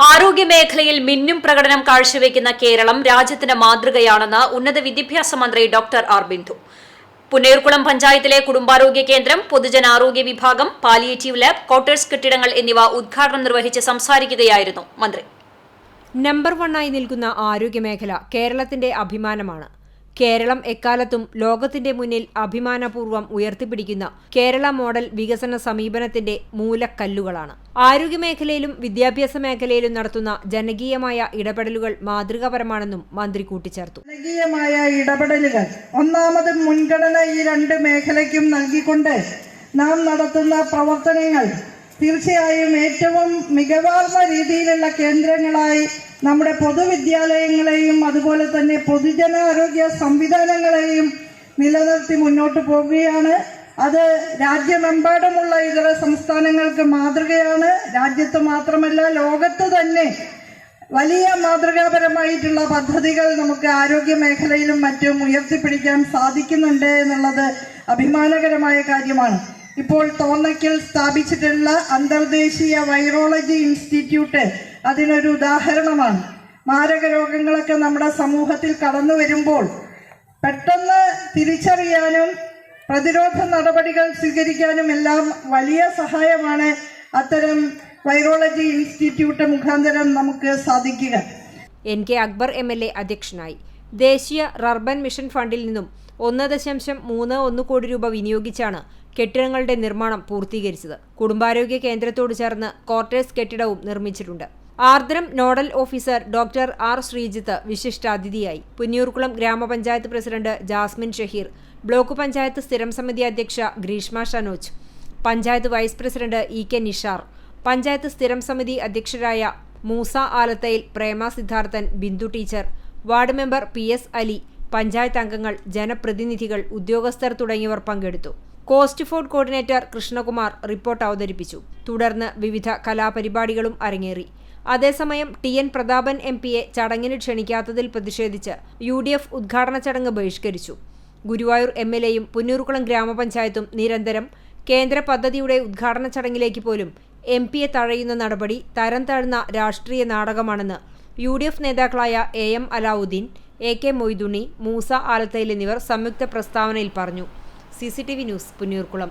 ആരോഗ്യ മേഖലയിൽ മിന്നും പ്രകടനം കാഴ്ചവെക്കുന്ന കേരളം രാജ്യത്തിന് മാതൃകയാണെന്ന് ഉന്നത വിദ്യാഭ്യാസ മന്ത്രി ഡോക്ടർ ആർ ബിന്ദു. പുന്നയൂർകുളം പഞ്ചായത്തിലെ കുടുംബാരോഗ്യ കേന്ദ്രം പൊതുജനാരോഗ്യ വിഭാഗം പാലിയേറ്റീവ് ലാബ് ക്വാർട്ടേഴ്സ് കെട്ടിടങ്ങൾ എന്നിവ ഉദ്ഘാടനം നിർവഹിച്ച് സംസാരിക്കുകയായിരുന്നു മന്ത്രി. നമ്പർ വണ്ണായി നിൽക്കുന്ന ആരോഗ്യമേഖല കേരളത്തിന്റെ അഭിമാനമാണ്. കേരളം എക്കാലത്തും ലോകത്തിന്റെ മുന്നിൽ അഭിമാനപൂർവം ഉയർത്തിപ്പിടിക്കുന്ന കേരള മോഡൽ വികസന സമീപനത്തിന്റെ മൂലക്കല്ലുകളാണ്. ആരോഗ്യമേഖലയിലും വിദ്യാഭ്യാസ മേഖലയിലും നടത്തുന്ന ജനകീയമായ ഇടപെടലുകൾ മാതൃകാപരമാണെന്നും മന്ത്രി കൂട്ടിച്ചേർത്തു. ജനകീയമായ ഇടപെടലുകൾ. ഒന്നാമത് മുൻഗണന ഈ രണ്ട് മേഖലയ്ക്കും നൽകിക്കൊണ്ട് നാം നടത്തുന്ന പ്രവർത്തനങ്ങൾ തീർച്ചയായും ഏറ്റവും മികവാർന്ന രീതിയിലുള്ള കേന്ദ്രങ്ങളായി നമ്മുടെ പൊതുവിദ്യാലയങ്ങളെയും അതുപോലെ തന്നെ പൊതുജനാരോഗ്യ സംവിധാനങ്ങളെയും നിലനിർത്തി മുന്നോട്ട് പോവുകയാണ്. അത് രാജ്യമെമ്പാടുമുള്ള ഇതര സംസ്ഥാനങ്ങൾക്ക് മാതൃകയാണ്. രാജ്യത്ത് മാത്രമല്ല ലോകത്ത് തന്നെ വലിയ മാതൃകാപരമായിട്ടുള്ള പദ്ധതികൾ നമുക്ക് ആരോഗ്യ മേഖലയിലും മറ്റും ഉയർത്തിപ്പിടിക്കാൻ സാധിക്കുന്നുണ്ട് എന്നുള്ളത് അഭിമാനകരമായ കാര്യമാണ്. ഇപ്പോൾ തോന്നയ്ക്കൽ സ്ഥാപിച്ചിട്ടുള്ള അന്തർദേശീയ വൈറോളജി ഇൻസ്റ്റിറ്റ്യൂട്ട് അതിനൊരു ഉദാഹരണമാണ്. മാരക രോഗങ്ങളൊക്കെ നമ്മുടെ സമൂഹത്തിൽ കടന്നു വരുമ്പോൾ പെട്ടെന്ന് തിരിച്ചറിയാനും പ്രതിരോധ നടപടികൾ സ്വീകരിക്കാനും എല്ലാം വലിയ സഹായമാണ് അത്തരം വൈറോളജി ഇൻസ്റ്റിറ്റ്യൂട്ട് മുഖാന്തരം നമുക്ക് സാധിക്കുക. N K Akbar M L A അധ്യക്ഷനായി. ദേശീയ റർബൻ മിഷൻ ഫണ്ടിൽ നിന്നും ഒന്ന് ദശാംശം മൂന്ന് ഒന്ന് കോടി രൂപ വിനിയോഗിച്ചാണ് കെട്ടിടങ്ങളുടെ നിർമ്മാണം പൂർത്തീകരിച്ചത്. കുടുംബാരോഗ്യ കേന്ദ്രത്തോട് ചേർന്ന് ക്വാർട്ടേഴ്സ് കെട്ടിടവും നിർമ്മിച്ചിട്ടുണ്ട്. Ardram nodal officer doctor R Sreejith വിശിഷ്ടാതിഥിയായി. Punnayurkulam ഗ്രാമപഞ്ചായത്ത് പ്രസിഡന്റ് ജാസ്മിൻ ഷഹീർ ബ്ലോക്ക് പഞ്ചായത്ത് സ്ഥിരം സമിതി അധ്യക്ഷ Greeshma Shanoj panchayat vice president E K Nishar panchayat സ്ഥിരം സമിതി അധ്യക്ഷരായ Moosa Alathayil Prema Siddharthan Bindu teacher ward member P S Ali panchayat അംഗങ്ങൾ ജനപ്രതിനിധികൾ ഉദ്യോഗസ്ഥർ തുടങ്ങിയവർ പങ്കെടുത്തു. Cost Ford coordinator Krishnakumar report അവതരിപ്പിച്ചു. തുടർന്ന് വിവിധ കലാപരിപാടികളും അരങ്ങേറി. അതേസമയം ടി എൻ പ്രതാപൻ എം പിയെ ചടങ്ങിന് ക്ഷണിക്കാത്തതിൽ പ്രതിഷേധിച്ച് യു ഡി എഫ് ഉദ്ഘാടന ചടങ്ങ് ബഹിഷ്കരിച്ചു. ഗുരുവായൂർ എം എൽ എയും പുന്നൂർക്കുളം ഗ്രാമപഞ്ചായത്തും നിരന്തരം കേന്ദ്ര പദ്ധതിയുടെ ഉദ്ഘാടന ചടങ്ങിലേക്ക് പോലും എം പിയെ തഴയുന്ന നടപടി തരം താഴ്ന്ന രാഷ്ട്രീയ നാടകമാണെന്ന് യു ഡി എഫ് നേതാക്കളായ A M Alauddin A K Moithunni Moosa Alathayil എന്നിവർ സംയുക്ത പ്രസ്താവനയിൽ പറഞ്ഞു. C C T V news Punnurkulam.